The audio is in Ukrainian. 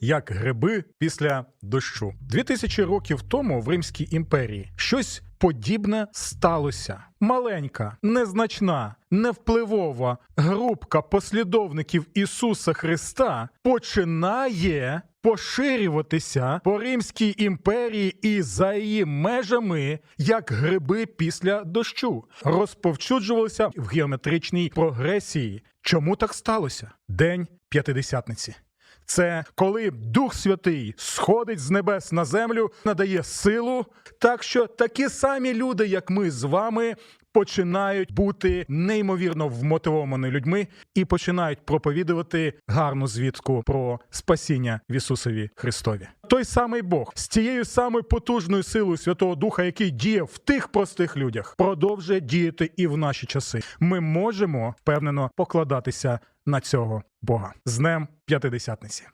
як гриби після дощу. Дві тисячі років тому в Римській імперії щось подібне сталося. Маленька, незначна, невпливова групка послідовників Ісуса Христа починає поширюватися по Римській імперії і за її межами як гриби після дощу, розповчуджувалися в геометричній прогресії. Чому так сталося? День п'ятидесятниці. Це коли Дух Святий сходить з небес на землю, надає силу, так що такі самі люди, як ми з вами, починають бути неймовірно вмотивованими людьми і починають проповідувати гарну звістку про спасіння в Ісусові Христові. Той самий Бог з тією самою потужною силою Святого Духа, який діє в тих простих людях, продовжує діяти і в наші часи. Ми можемо впевнено покладатися на цього Бога з Днем П'ятидесятниці.